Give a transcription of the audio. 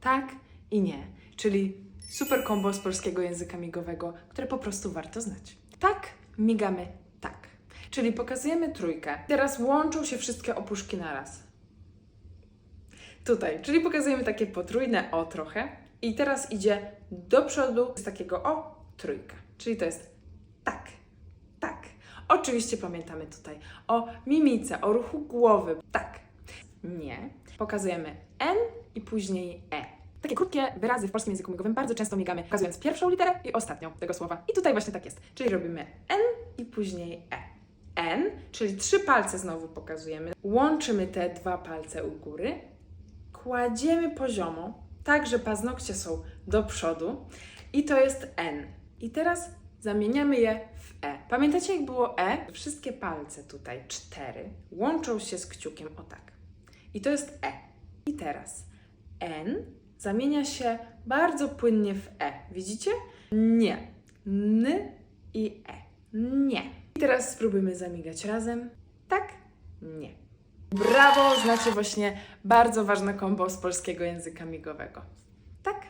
Tak i nie. Czyli super kombo z polskiego języka migowego, które po prostu warto znać. Tak, migamy tak. Czyli pokazujemy trójkę. Teraz łączą się wszystkie opuszki naraz. Tutaj, czyli pokazujemy takie potrójne o trochę. I teraz idzie do przodu z takiego o trójka. Czyli to jest tak, tak. Oczywiście pamiętamy tutaj o mimice, o ruchu głowy. Tak, nie. Pokazujemy N i później E. Takie krótkie wyrazy w polskim języku migowym bardzo często migamy, pokazując pierwszą literę i ostatnią tego słowa. I tutaj właśnie tak jest. Czyli robimy N i później E. N, czyli trzy palce znowu pokazujemy. Łączymy te dwa palce u góry, kładziemy poziomo, tak że paznokcie są do przodu i to jest N. I teraz zamieniamy je w E. Pamiętacie jak było E? Wszystkie palce tutaj, cztery, łączą się z kciukiem o tak. I to jest E. I teraz N zamienia się bardzo płynnie w E. Widzicie? Nie. N i E. Nie. I teraz spróbujmy zamigać razem. Tak? Nie. Brawo! Znacie właśnie bardzo ważne kombo z polskiego języka migowego. Tak?